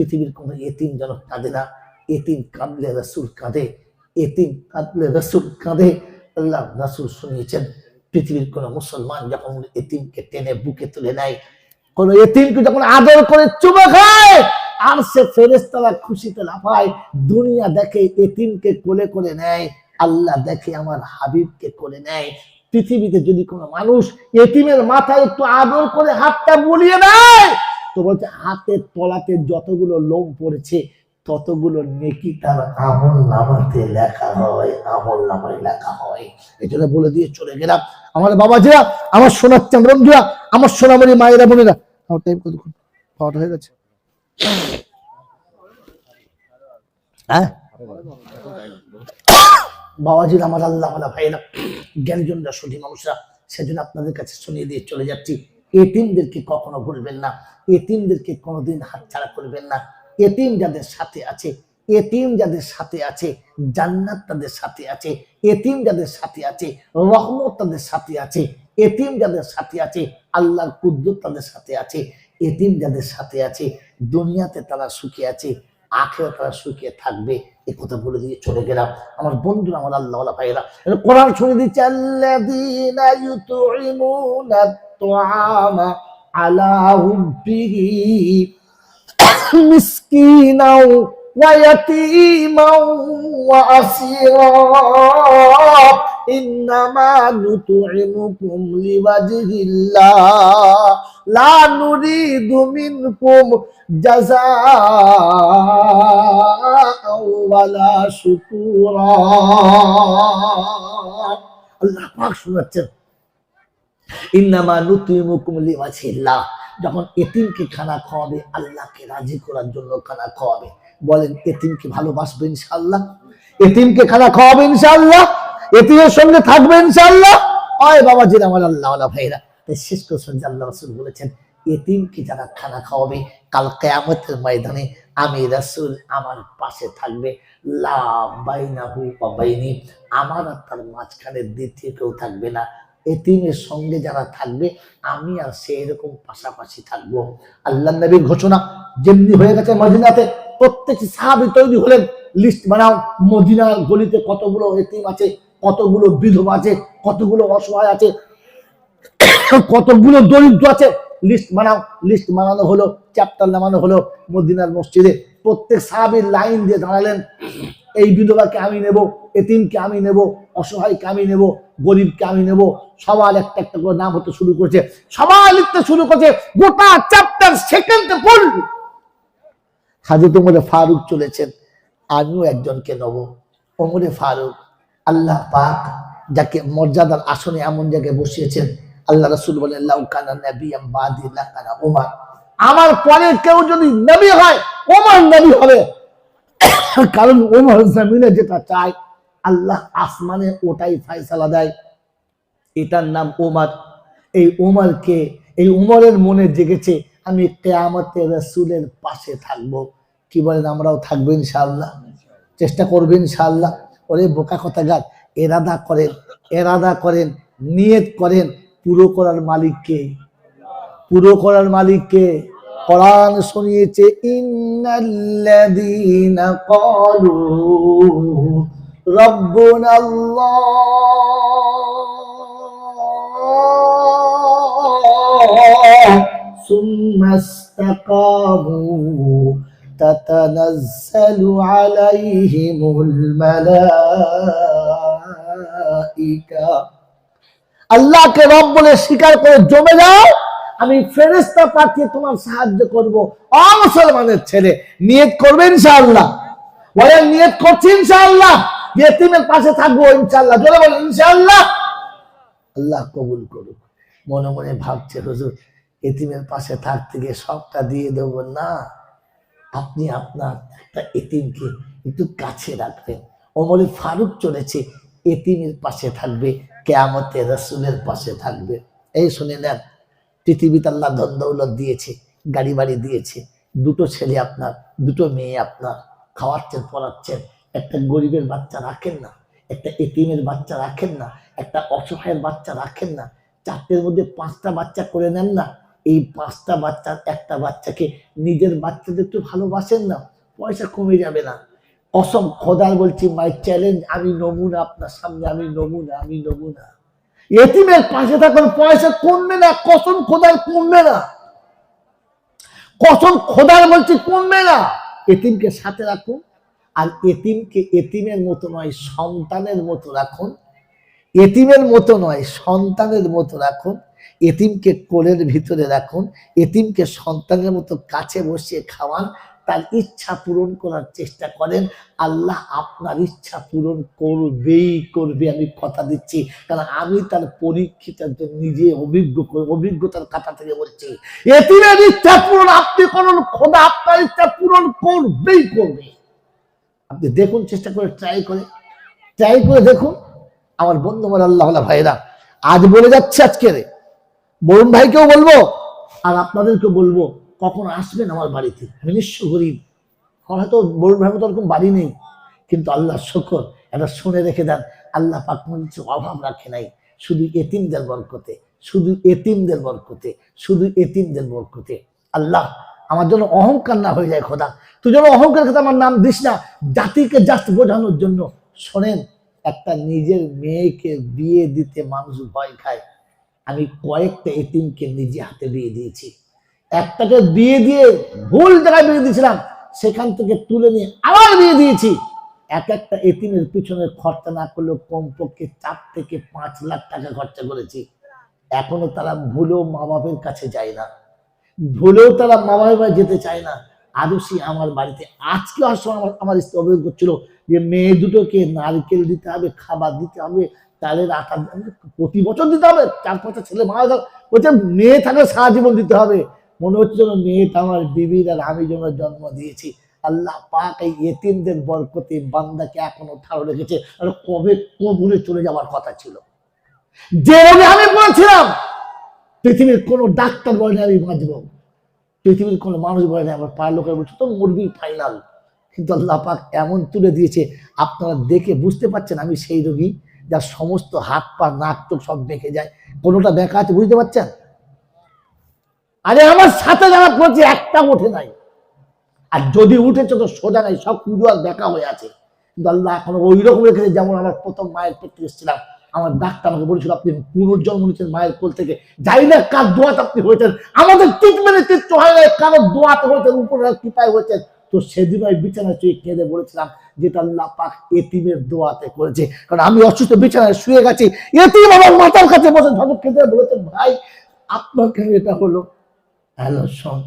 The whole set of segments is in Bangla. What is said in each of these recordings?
পৃথিবীর কোনো এতিম যেন কাঁদে না, এতিম কাঁদলে রসুল কাঁদে, এতিম কাঁদলে রসুল কাঁদে। আল্লাহ রসুল শুনিয়েছেন, পৃথিবীর কোনো মুসলমান যখন এতিমকে টেনে বুকে তুলে নেয়, কোন এতিমকে যখন আদর করে চুমা খায়, আর সে ফেরেস্তারা খুশিতে লাফায়, দুনিয়া দেখে এতিমকে কোলে করে নেয়, আল্লাহ দেখে আমার হাবিবকে করে নেয়। পৃথিবীতে যদি কোনো মানুষ এতিমের মাথায় একটু আদর করে হাতটা বুলিয়ে দেয় তো বলছে, হাতের তলাতে যতগুলো লোম পড়েছে, ততগুলো নেকি তার আমল নামাতে লেখা হয়, আমল নামায় লেখা হয়। এই জন্য বলে দিয়ে চলে গেলাম। আমার বাবা বাবাজিরা, আমার সোনার চান্দ্রমজিরা আমার সোনামণি মায়েরা বোনেরা, আমার টাইম হয়ে গেছে। হ্যাঁ? বাবাজির, আমার আল্লাহ ভাইরা জ্ঞানজনরা সঠি মানুষরা, সেজন্য আপনাদের কাছে শুনিয়ে দিয়ে চলে যাচ্ছি। এতিমদেরকে কখনো ভুলবেন না, এতিমদেরকে কোনোদিন হাতছাড়া করবেন না। এতিম যাদের সাথে আছে, এতিম যাদের সাথে আছে, জান্নাত তাদের সাথে আছে, এতিম যাদের সাথে আছে, রহমত তাদের সাথে আছে, এতিম যাদের সাথে আছে, আল্লাহর কুদ্দুত তাদের সাথে আছে, এতিম যাদের সাথে আছে, দুনিয়াতে তারা সুখে আছে আখেও তারা সুখে থাকবে। এ কথা বলে দিয়ে চলে গেলাম। আমার বন্ধুরা, আমার আল্লাহ ভাইরা কোরআন শুনে দিচ্ছে, আল্লাযীনা হুব্বিহি মিসকিনাও ওয়া ইয়াতীমাও ওয়া আসীরা ইন্নামা নুতঈমুকুম লিওয়াজহিল্লাহ লা নুরিদু মিনকুম জাযাআ ওয়ালা শুকুরা আল্লাহ পাক শোনাচ্ছেন ইন্নামা লিওয়াজহিল্লাহ যখন এতিমকে খানা খাওয়াবে, আল্লাহকে রাজি করার জন্য খানা খাওয়াবে। বলেন, এতিমকে ভালোবাসবে ইনশাআল্লাহ? এতিমকে খানা খাওয়াবে ইনশাআল্লাহ? এতিমের সঙ্গে থাকবে ইনশাআল্লাহ? হয় বাবা জির আমার আল্লাহ ভাইরা শেষ করছেন যে আল্লাহ রাসূল বলেছেন, এতিমকে যারা খানা খাওয়াবে, কাল কেয়ামতের ময়দানে আমি রাসূল আমার পাশে থাকবে। লা বাইনাহু বাইনি, আমার আর তার মাঝখানে দ্বিতীয় কেউ থাকবে না। এতিমের সঙ্গে যারা থাকবে, আমি আর সে এরকম পাশাপাশি থাকব। আল্লাহ নবীর ঘোষণা যেমনি হয়ে গেছে মদিনাতে, প্রত্যেকটি সাহাবি তৈরি হলেন। লিস্ট বানাও মদিনার গলিতে কতগুলো এতিম আছে, কতগুলো বিধবা আছে, কতগুলো অসহায় আছে, কতগুলো দরিদ্র আছে। লিস্ট বানাও, লিস্ট বানানো হলো, চ্যাপ্টার নামানো হলো মদিনার মসজিদে। প্রত্যেক সাহাবির লাইন দিয়ে দাঁড়ালেন, এই বিধবাকে আমি নেব, এতিমকে আমি নেব, অসহায়কে আমি নেব। গরিবকে আমি নেব। সবার একটা একটা করে নাম হতে শুরু করেছে। সবাই লিখতে শুরু করেছে, গোটা চ্যাপ্টার সেকেন্ডে পড়ল হাজরত ওমরে ফারুক চলেছেন, আমিও একজনকে নেব। ওমরে ফারুক, আল্লাহ পাক যাকে মর্যাদার আসনে এমন জায়গায় বসিয়েছেন, আল্লাহ রসুল লাকানা ওমর আমার পরে কেউ যদি নবী হয় ওমর নবী হবে। কারণ ওমর জমিনে যেটা চায় আল্লাহ আসমানে ওটাই ফায়সালা দেয়। এটার নাম ওমার এই ওমরকে এই উমরের মনে জেগেছে, আমি কেয়ামতে রসুলের পাশে থাকব। কি বলেন, আমরাও থাকব ইনশাআল্লাহ। চেষ্টা করবেন ইনশাআল্লাহ। ওরে বোকা কথা গাছ এরাদা করেন এরাদা করেন, নিয়ত করেন, পুরো করার মালিককে পুরো করার মালিককে কোরআন শুনিয়েছে, ইন্নাল্লাযীনা ক্বালু রব্বুনা আল্লাহ সুম্মা ইসতাকামু تتنزل عليهم الملائكة আল্লাহকে রব বলে স্বীকার করে জমে যাও আমি ফেরেস্তা পাঠিয়ে তোমার সাহায্য করব অমুসলমানের ছেলে নিয়ত করবে ইনশাআল্লাহ বলে নিয়ত করছি ইনশাআল্লাহ ইয়েতিমের পাশে থাকব, ইনশাআল্লাহ। জোরে বলে ইনশাআল্লাহ। আল্লাহ কবুল করুক। মনে মনে ভাবছে, হুজুর এতিমের পাশে থাকতে গিয়ে সবটা দিয়ে দেবো। না, আপনি আপনার একটা এতিমকে একটু কাছে রাখবেন। ওমরে ফারুক চলেছে এতিমের পাশে থাকবে কেয়ামতে রসুলের পাশে থাকবে। এই শুনে নেন, পৃথিবীতে আল্লাহ ধন দৌলত দিয়েছে, গাড়ি বাড়ি দিয়েছে, দুটো ছেলে আপনার, দুটো মেয়ে আপনার, খাওয়াচ্ছেন, পড়াচ্ছেন। একটা গরিবের বাচ্চা রাখেন না, একটা এতিমের বাচ্চা রাখেন না, একটা অসহায়ের বাচ্চা রাখেন না, চারটের মধ্যে পাঁচটা বাচ্চা করে নেন না, এই পাঁচটা বাচ্চার একটা বাচ্চাকে নিজের বাচ্চাদের একটু ভালোবাসেন না, পয়সা কমে যাবে না। অসম খোদার বলছি মাই চ্যালেঞ্জ আমি নমুনা আপনার সামনে, আমি নমুনা আমি নমুনা। এতিমের পাশে থাকুন, পয়সা কমবে না, কসম খোদার কমবে না। কসম খোদার বলছি, কমবে না। এতিমকে সাথে রাখুন। আর এতিমকে এতিমের মতো নয়, সন্তানের মতো রাখুন। এতিমের মতো নয়, সন্তানের মতো রাখুন। এতিমকে কোলের ভিতরে রাখুন। এতিমকে সন্তানের মতো কাছে বসিয়ে খাওয়ান। তার ইচ্ছা পূরণ করার চেষ্টা করেন। আল্লাহ আপনার ইচ্ছা পূরণ করবেই করবে, আমি কথা দিচ্ছি। কারণ আমি তার পরীক্ষিতার জন্য নিজে অভিজ্ঞ অভিজ্ঞতার কথা থেকে বলছি, এতিমের ইচ্ছা পূরণ, আপনি করুন, খোদা আপনার ইচ্ছা পূরণ করবেই করবে। আপনি দেখুন, চেষ্টা করে ট্রাই করে ট্রাই করে দেখুন। আমার বন্ধু, আমার আল্লাহ ভাইরা। আজ বলে যাচ্ছে আজকে। বরুণ ভাইকেও বলব, আর আপনাদেরকে বলব, কখন আসবেন আমার বাড়িতে। আমি নিঃস্ব গরিব। হয়তো বরুণ ভাই মতো ওরকম বাড়ি নেই। কিন্তু আল্লাহ শকর, এটা শুনে রেখে দেন। আল্লাহ পাক মনে অভাব রাখে নাই। শুধু এতিমদের বরকতে, শুধু এতিমদের বরকতে, শুধু এতিমদের বরকতে। আল্লাহ আমার জন্য অহংকার না হয়ে যায় খোদা। তুই যেন অহংকার কথা আমার নাম দিস না, জাতিকে জাস্ট বোঝানোর জন্য। শোনেন, একটা নিজের মেয়েকে বিয়ে দিতে মানুষ ভয় খায়। আমি কয়েকটা এতিমকে নিজে হাতে বিয়ে দিয়েছি। একটাকে বিয়ে দিয়ে ভুল জায়গায় বিয়ে দিয়েছিলাম, সেখান থেকে তুলে নিয়ে আবার বিয়ে দিয়েছি। এক একটা এতিমের পিছনে খরচা না করলেও কমপক্ষে চার থেকে পাঁচ লাখ টাকা খরচা করেছি। এখনও তারা ভুলেও মা বাপের কাছে যায় না। ভুলেও তারা মা বাবার বাড়ি যেতে চায় না। আদৌ সে আমার বাড়িতে আজকে আসলে আমার আমার স্ত্রী অভিযোগ করছিল যে মেয়ে দুটোকে নারকেল দিতে হবে, খাবার দিতে হবে, তাদের আটা প্রতি বছর দিতে হবে, চার পাঁচটা ছেলে মারা যাবে, বলছে মেয়ে থাকলে সারা জীবন দিতে হবে। মনে হচ্ছে যেন মেয়েটা আমার বিবির আর আমি যেন জন্ম দিয়েছি। আল্লাহ পাক এই এতিমদের বরকতে বান্দাকে এখনও ঠাড়ো রেখেছে। আর কবে কবুলে চলে যাওয়ার কথা ছিল। যে আমি বলছিলাম পৃথিবীর কোনো ডাক্তার বলে না আমি বাঁচবো পৃথিবীর কোনো মানুষ বলে না আমার পায়ের লোকের বলছে তো মরবি ফাইনাল কিন্তু আল্লাহ পাক এমন তুলে দিয়েছে, আপনারা দেখে বুঝতে পারছেন আমি সেই রোগী যার সমস্ত হাত পা, নাক, চোখ সব বেঁকে যায়। কোনোটা বেঁকা আছে বুঝতে পারছেন? আরে আমার সাথে যারা পড়ছে, একটা ওঠে নাই। আর যদি উঠেছে তো সোজা নাই, সব পুজো আর দেখা হয়ে আছে। কিন্তু আল্লাহ এখন ওই রকম রেখেছে যেমন আমার প্রথম মায়ের পেট এসেছিলাম আমার ডাক্তার আমাকে বলেছিল, আপনি পুনর্জন্ম নিচ্ছেন মায়ের কোল থেকে। যাই না কার দোয়াতে আপনি হয়েছেন? আমাদের ট্রিটমেন্টে কিচ্ছু হয় না কারও দোয়াতে হয়েছেন উপরে কৃপায় হয়েছেন। তো সেদিন আমি বিছানায় শুয়ে কেঁদে বলেছিলাম যেটা আল্লাহ পাক এতিমের দোয়াতে করেছে। কারণ আমি অসুস্থ, বিছানায় শুয়ে গেছি। এতিম আমার মাথার কাছে বসে ধরো কেঁদে বলেছেন, ভাই আপনার কেন এটা হলো হ্যালো শোন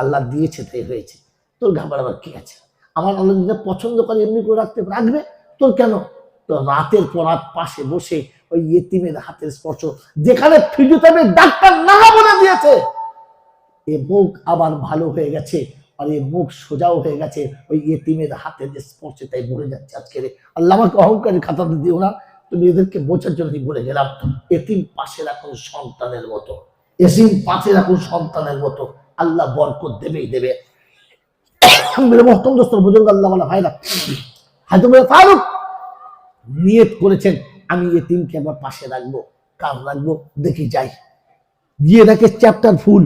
আল্লাহ দিয়েছে, তাই হয়েছে। তোর ঘাবড়াবার কি আছে? আমার আল্লাহ পছন্দ করে, এমনি করে রাখতে রাখবে তোর কেন রাতের পর রাত পাশে বসে ওই এতিমের হাতের স্পর্শ, যেখানে ফিজিওথেরাপি ডাক্তার না বলে দিয়েছে। এ মুখ আবার ভালো হয়ে গেছে, আর এই মুখ সোজাও হয়ে গেছে, ওই এতিমের হাতের স্পর্শে তাই মরে যাচ্ছে আজকে আল্লাহ আমাকে অহংকারী খাতাতে দিও না, তুমি এদেরকে বোঝার জন্য বলে গেলাম, এতিম পাশে রাখুন সন্তানের মতো, এসিম পাশে রাখুন সন্তানের মতো, আল্লাহ বরকত দেবেই দেবে। মহতম দোস্তর বুজুর্গ আল্লাহ ভাইরা মেরে ফারুক নিয়ত করেছেন, আমি এতিমকে আমার পাশে রাখব, কার রাখব, দেখি যাই। গিয়ে দেখে চ্যাপ্টার ফুল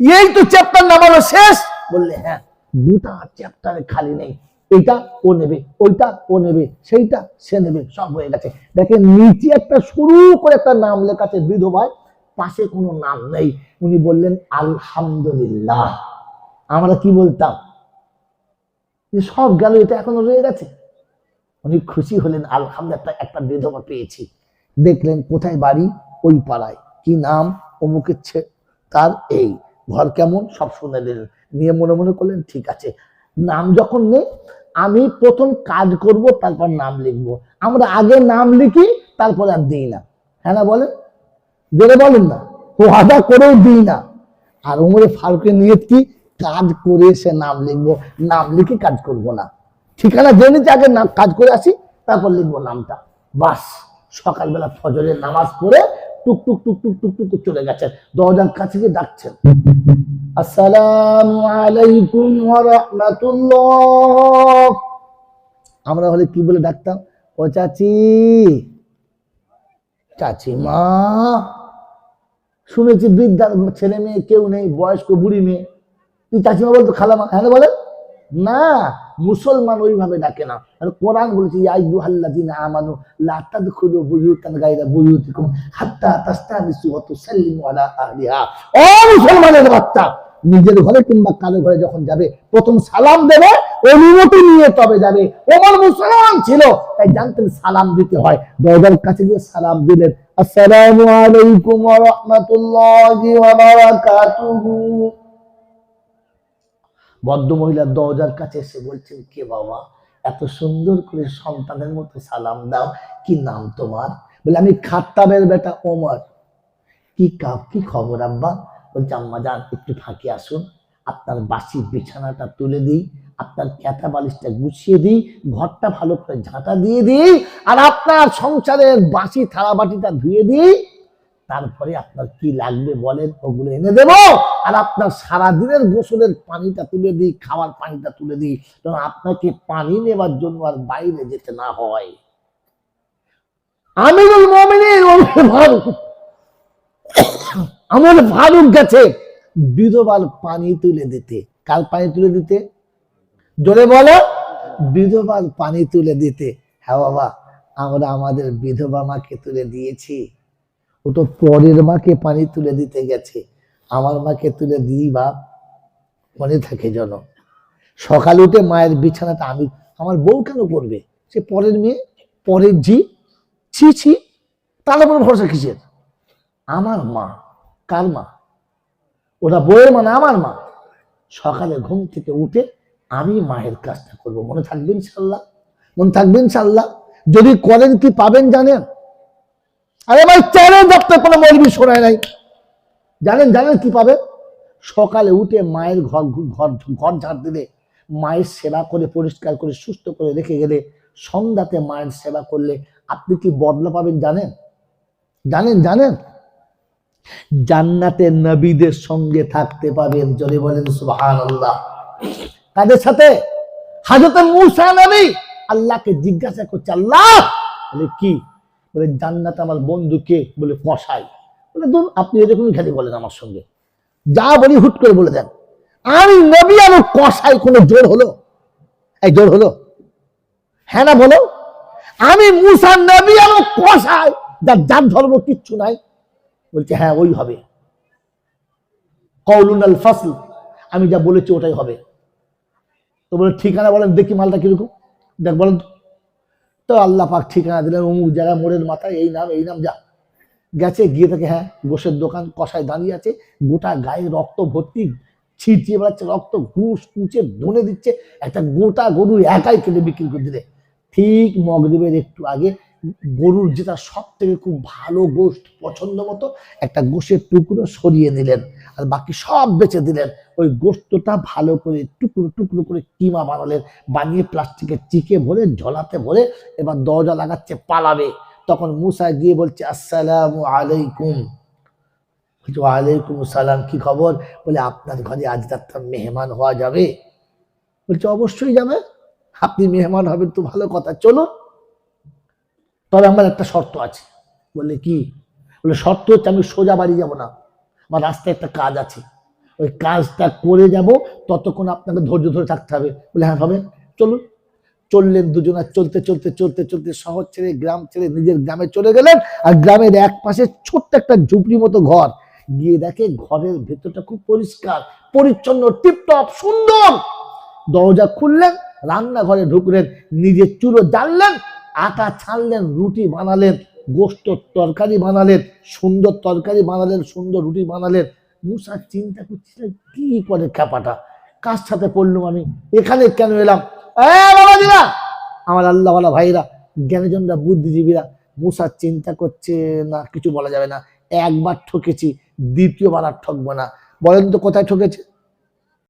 এই তো চ্যাপ্টার নামানো শেষ। বললে হ্যাঁ দুটা চ্যাপ্টারে খালি নেই। এইটা ও নেবে, ওইটা ও নেবে, সেইটা সে নেবে, সব হয়ে গেছে। দেখেন, নিচে একটা শুরু করে একটা নাম লেখা আছে, বিধবায়, পাশে কোনো নাম নেই। উনি বললেন, আলহামদুলিল্লাহ। আমরা কি বলতাম? সব গেল এটা এখনও রয়ে গেছে। উনি খুশি হলেন, আলহামদুলিল্লাহ একটা বিধবা পেয়েছি। দেখলেন কোথায় বাড়ি? ওই পাড়ায়। কি নাম? অমুকের তার এই। ঘর কেমন? সব শুনে নিলেন নিয়ে মনে মনে করলেন, ঠিক আছে। নাম যখন নেই, আমি প্রথম কাজ করব, তারপর নাম লিখব। আমরা আগে নাম লিখি, তারপর আর দিই না। হ্যাঁ না বলেন? জোরে বলেন না। ওয়াদা করেও দিই না। আর উমরে ফারুকের নিয়ত কি? কাজ করে সে নাম লিখব। নাম লিখে কাজ করব না। ঠিকানা জেনেছি আগে নাম কাজ করে আসি, তারপর লিখব নামটা। বাস, সকালবেলা ফজরের নামাজ পড়ে টুক টুক টুক টুক টুক টুক চলে গেছেন। দরজার কাছে গিয়ে ডাকছেন। আমরা হলে কি বলে ডাকতাম? ও চাচি চাচিমা শুনেছি বৃদ্ধার ছেলে মেয়ে কেউ নেই, বয়স্ক বুড়ি মেয়ে। তুই চাচিমা বলতো, খালামা। হ্যাঁ বলে না মুসলমান ওইভাবে ডাকে না। কোরআন বলেছে মুসলমানের বাচ্চা, নিজের ঘরে কিংবা কারও ঘরে যখন যাবে, প্রথম সালাম দেবে, অনুমতি নিয়ে তবে যাবে। ওমর মুসলমান ছিল, তাই জানতেন সালাম দিতে হয়। দরজার কাছে গিয়ে সালাম দিলেন, আসসালামু আলাইকুম ওয়া রাহমাতুল্লাহি ওয়া বারাকাতুহু। বদ্ধ মহিলার দরজার কাছে এসে বলছেন, কে বাবা? এত সুন্দর করে সন্তানের মতো সালাম দাও, কি নাম তোমার? বলে, আমি খাত্তাবের বেটা ওমর। কি কাপ, কি খবর আব্বা? বলছে, আম্মা যান, একটু ফাঁকে আসুন। আপনার বাসি বিছানাটা তুলে দিই, আপনার ক্যাথা বালিশটা গুছিয়ে দিই, ঘরটা ভালো করে ঝাঁটা দিয়ে দিই, আর আপনার সংসারের বাসি থালা বাটিটা ধুয়ে দিই তারপরে আপনার কি লাগবে বলেন, ওগুলো এনে দেব। আর আপনার সারাদিনের গোসলের পানিটা তুলে দিই, খাওয়ার পানিটা তুলে দিই। যেন আপনাকে পানি নেবার জন্য আর বাইরে যেতে না হয়। আমিরুল মমিনের আমার ফারুক গেছে বিধবার পানি তুলে দিতে। কার পানি তুলে দিতে? জোরে বলো, বিধবার পানি তুলে দিতে। হ্যাঁ বাবা, আমরা আমাদের বিধবা মাকে তুলে দিয়েছি। ও তো পরের মাকে পানি তুলে দিতে গেছে। আমার মাকে তুলে দিই বা মনে থাকে যেন। সকালে উঠে মায়ের বিছানাটা আমি, আমার বউ কেন করবে? সে পরের মেয়ে, পরের জি ছি ছি, তার উপর ভরসা কিসের? আমার মা। কার মা? ওটা বউয়ের মা না আমার মা? সকালে ঘুম থেকে উঠে আমি মায়ের কাজটা করব। মনে থাকবেন ইনশাল্লাহ? মনে থাকবেন ইনশাল্লাহ? যদি করেন কি পাবেন জানেন? আরে ভাই চ্যালেঞ্জ আপনার কোনো মৌলবি শোনায় নাই। জানেন জানেন কি পাবে? সকালে উঠে মায়ের ঘর ঘর ঘর ঝাড় দিলে মায়ের সেবা করে, পরিষ্কার করে, সুস্থ করে রেখে গেলে সন্ধ্যাতে মায়ের সেবা করলে আপনি কি বদলা পাবেন জানেন? জানেন জানেন? জান্নাতে নবীদের সঙ্গে থাকতে পাবেন যদি বলেন সুবহান আল্লাহ তাদের সাথে? হাজরত মুসা নবী। আল্লাহকে জিজ্ঞাসা করছে, আল্লাহ! কি? বলে, জান্নাত আমার বন্ধু কে? বলে কষাই বলে, ধরুন আপনি এরকমই খালি বলেন আমার সঙ্গে। যা বলি হুট করে বলে দেন। আমি নবী আর কষাই কোনো জোর হলো? এই জোর হলো? হ্যাঁ না বলো? আমি মুসা নবী আর কষাই যার যার ধর্ম কিচ্ছু নাই। বলছে হ্যাঁ ওই হবে। কৌলুন আল ফাসল, আমি যা বলেছি ওটাই হবে। তো বলে, ঠিকানা বলেন, দেখি মালটা কীরকম। দেখ, বলেন তো। তো আল্লাহ পাক ঠিকানা দিলেন, অমুক জায়গায় মোড়ের মাথায়, এই নাম এই নাম, যা। গেছে, গিয়ে থেকে হ্যাঁ গোশের দোকান, কষায় দাঁড়িয়ে আছে, গোটা গায়ে রক্ত ভর্তি, ছিটিয়ে বেড়াচ্ছে, রক্ত ঘুষ, কুচে ধনে দিচ্ছে, একটা গোটা গরু একাই কেটে বিক্রি করে দিলে। ঠিক মগরিবের একটু আগে, গরুর যেটা সব থেকে খুব ভালো গোষ্ঠ পছন্দ মতো, একটা গোশের টুকরো সরিয়ে নিলেন। আর বাকি সব বেচে দিলেন। ওই গোস্তটা ভালো করে টুকরো টুকরো করে কিমা বানালেন, বানিয়ে প্লাস্টিকের চিকে ভরে, ঝোলাতে ভরে এবার দরজা লাগাচ্ছে, পালাবে। তখন মুসা গিয়ে বলছে, আসসালামু আলাইকুম। ওয়ালাইকুম সালাম কি খবর? বলে, আপনার ঘরে আজ রাতটা মেহমান হওয়া যাবে? বলছে, অবশ্যই যাবে। আপনি মেহমান হবেন তো ভালো কথা, চলুন। তবে আমার একটা শর্ত আছে। বললে, কি? বলে শর্ত হচ্ছে আমি সোজা বাড়ি যাব না। আমার রাস্তায় একটা কাজ আছে। ওই কাজটা করে যাব, ততক্ষণ আপনাকে ধৈর্য ধরে থাকতে হবে। বলে হ্যাঁ হবে চলুন। চললেন দুজনা, চলতে চলতে চলতে চলতে শহর ছেড়ে, গ্রাম ছেড়ে, নিজের গ্রামে চলে গেলেন আর গ্রামের এক পাশে ছোট্ট একটা ঝুপড়ি মতো ঘর। গিয়ে দেখে ঘরের ভেতরটা খুব পরিষ্কার, পরিচ্ছন্ন, টিপটপ, সুন্দর। দরজা খুললেন, রান্নাঘরে ঢুকলেন, নিজের চুলো জ্বাললেন, আটা ছাড়লেন রুটি বানালেন। গোস্ত তরকারি বানালেন, সুন্দর তরকারি বানালেন, সুন্দর রুটি বানালেন। মুসা চিন্তা করছিলেন, কি করে খ্যাপাটা কার সাথে পড়লাম আমি? এখানে কেন এলাম? আমার আল্লাহওয়ালা ভাইরা, জ্ঞানীজনরা, বুদ্ধিজীবীরা, মুসা চিন্তা করছে না, কিছু বলা যাবে না। একবার ঠকেছি, দ্বিতীয়বার আর ঠকবো না। বলেন তো কোথায় ঠকেছে?